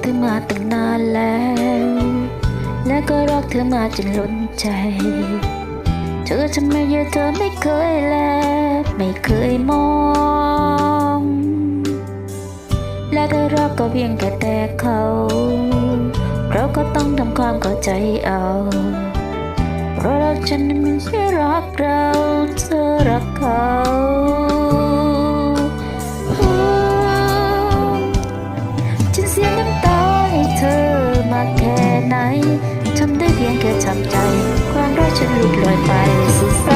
เธอมาตั้งนานแล้ว และก็รักเธอมาจนล้นใจ เธอทำไมเยอะเธอไม่เคยแล ไม่เคยมอง และเธอรักก็เพียงแค่แต่เขา เราก็ต้องทำความเข้าใจเอา เพราะรักฉันไม่ใช่รักเรา เธอรักเขา ทำได้เพียงแค่ทำใจ ความรักฉันลุกลอยไปสุด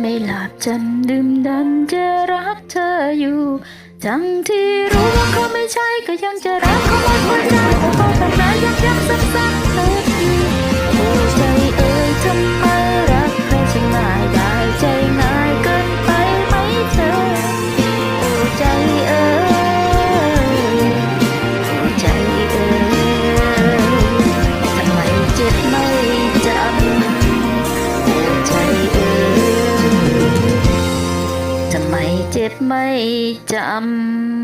ไม่หลับฉันดื่มดันจะรักเธออยู่ ทั้งที่รู้ว่าเขาไม่ใช่ก็ยังจะรักเขาหมดหัวใจ เจ็บไม่จำ